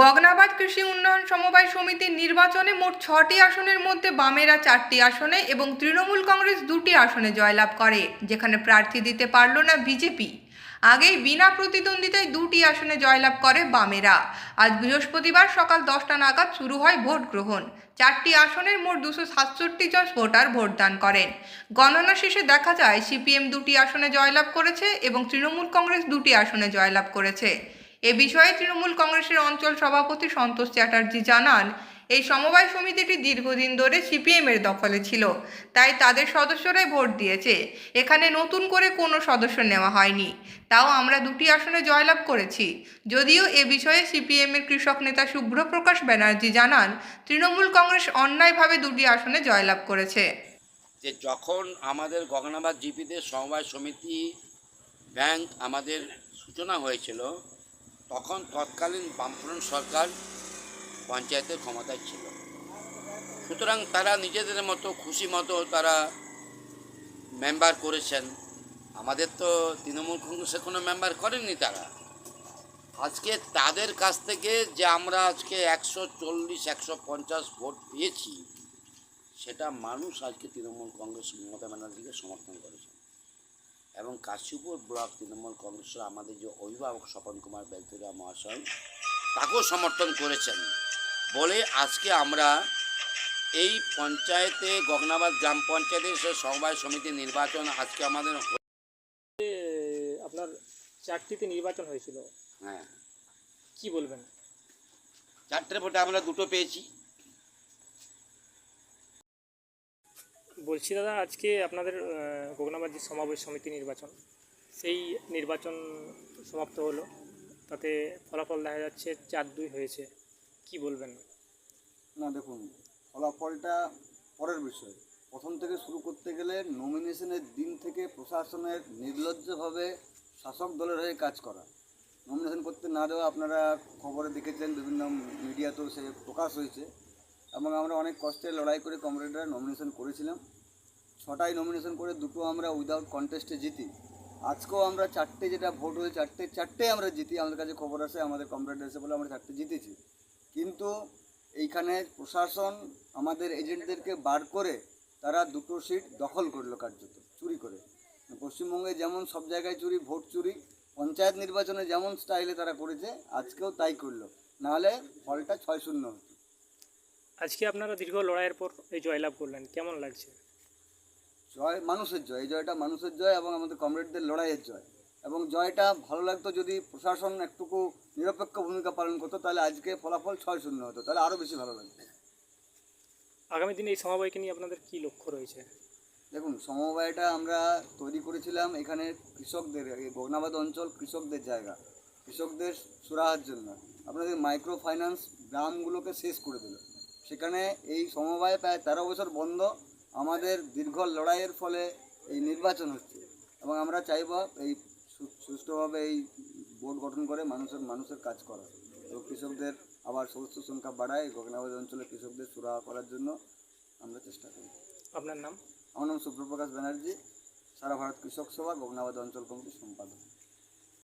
গগনাবাদ কৃষি উন্নয়ন সমবায় সমিতির নির্বাচনে মোট ছটি আসনের মধ্যে বামেরা চারটি আসনে এবং তৃণমূল কংগ্রেস দুটি আসনে জয়লাভ করে, যেখানে প্রার্থী দিতে পারল না বিজেপি। আগেই বিনা প্রতিদ্বন্দ্বিতায় দুটি আসনে জয়লাভ করে বামেরা। আজ বৃহস্পতিবার সকাল দশটা নাগাদ শুরু হয় ভোট গ্রহণ। চারটি আসনের মোট দুশো সাতষট্টি জন ভোটার ভোটদান করেন। গণনা শেষে দেখা যায়, সিপিএম দুটি আসনে জয়লাভ করেছে এবং তৃণমূল কংগ্রেস দুটি আসনে জয়লাভ করেছে। এ বিষয়ে তৃণমূল কংগ্রেসের অঞ্চল সভাপতি সন্তোষ চ্যাটার্জি জানান, এই সমবায় সমিতিটি দীর্ঘদিন ধরে সিপিএম এর দখলে ছিল, তাই তাদের সদস্যরাই ভোট দিয়েছে। এখানে নতুন করে কোনো সদস্য নেওয়া হয়নি। তাও আমরা দুটি আসনে জয়লাভ করেছি। যদিও এ বিষয়ে সিপিএম এর কৃষক নেতা শুভ্রপ্রকাশ ব্যানার্জি জানান, তৃণমূল কংগ্রেস অন্যায়ভাবে দুটি আসনে জয়লাভ করেছে। যে যখন আমাদের গগনাবাদ জিপিতে সমবায় সমিতি ব্যাংক আমাদের সূচনা হয়েছিল তখন তৎকালীন বামফ্রন্ট সরকার পঞ্চায়েতের ক্ষমতায় ছিল। সুতরাং তারা নিজেদের মতো, খুশি মতো তারা মেম্বার করেছেন। আমাদের তো তৃণমূল কংগ্রেসে কোনো মেম্বার করেননি তারা। আজকে তাদের কাছ থেকে যে আমরা আজকে একশো চল্লিশ, একশো পঞ্চাশ ভোট পেয়েছি, সেটা মানুষ আজকে তৃণমূল কংগ্রেস মমতা ব্যানার্জিকে সমর্থন করেছে। কাশীপুর ব্লক তৃণমূল কংগ্রেসের আমাদের যে অভিভাবক স্বপন কুমার বেলতুরা মহাশয় তাকেও সমর্থন করেছেন। বলে আজকে আমরা এই পঞ্চায়েতে গগনাবাদ গ্রাম পঞ্চায়েতের সে সমবায় সমিতির নির্বাচন আজকে আমাদের আপনার চারটিতে নির্বাচন হয়েছিল। হ্যাঁ। কি বলবেন? চারটে ভোটে আমরা দুটো পেয়েছি। বলছি দাদা, আজকে আপনাদের গগনাবাদ যে সমাবেশ সমিতি নির্বাচন। সেই নির্বাচন সমাপ্ত হলো। তাতে ফলাফল দেখা যাচ্ছে চার দুই হয়েছে। কি বলবেন? না, দেখুন, ফলাফলটা পরের বিষয়। প্রথম থেকে শুরু করতে গেলে নমিনেশনের দিন থেকে প্রশাসনের নির্লজ্জভাবে শাসক দলের হয়ে কাজ করা। নমিনেশন করতে না দেওয়া আপনারা খবরে দেখেছেন, বিভিন্ন মিডিয়াতেও সে প্রকাশ হয়েছে। এবং আমরা অনেক কষ্টে লড়াই করে কমরেডরা নমিনেশন করেছিলাম। ছটাই নমিনেশন করে দুটো আমরা উইদাউট কন্টেস্টে জিতি। আজকেও আমরা চারটে যেটা ভোট হয়ে চারটে চারটে আমরা জিতি। আমাদের কাছে খবর আসে আমাদের কমরেড এসে বলে আমরা চারটে জিতেছি। কিন্তু এইখানে প্রশাসন, আমাদের এজেন্টদেরকে বার করে তারা দুটো সিট দখল করল কার্যত, চুরি করে। পশ্চিমবঙ্গে যেমন সব জায়গায় চুরি ভোট চুরি, পঞ্চায়েত নির্বাচনে যেমন স্টাইলে তারা করেছে, আজকেও তাই করল। নাহলে ফলটা ছয় শূন্য হতো। আজকে আপনারা দীর্ঘ লড়াইয়ের পর এই জয়লাভ করলেন কেমন লাগছে? জয় মানুষের জয় এই জয়টা মানুষের জয় এবং আমাদের কমরেডদের লড়াইয়ের জয়। এবং জয়টা ভালো লাগতো যদি প্রশাসন একটুকু নিরপেক্ষ ভূমিকা পালন করতো তাহলে আজকে ফলাফল ছয় শূন্য হতো তাহলে আরও বেশি ভালো লাগতো। আগামী দিনে এই সমবায়কে নিয়ে আপনাদের কি লক্ষ্য রয়েছে? দেখুন সমবায়টা আমরা তৈরি করেছিলাম এখানে কৃষকদের এই গগনাবাদ অঞ্চল কৃষকদের জায়গা কৃষকদের সুরাহার জন্য। আপনাদের মাইক্রো ফাইন্যান্স গ্রামগুলোকে শেষ করে দিল। সেখানে এই সমবায় প্রায় তেরো বছর বন্ধ। আমাদের দীর্ঘ লড়াইয়ের ফলে এই নির্বাচন হচ্ছে এবং আমরা চাইব এই সুষ্ঠুভাবে এই বোর্ড গঠন করে মানুষের মানুষের কাজ করা। এবং কৃষকদের আবার সদস্য সংখ্যা বাড়ায় গগনাবাদ অঞ্চলে কৃষকদের সুরাহা করার জন্য আমরা চেষ্টা করি। আপনার নাম? আমার নাম সুপ্রপ্রকাশ ব্যানার্জি সারা ভারত কৃষক সভা গগনাবাদ অঞ্চল কমিটির সম্পাদক।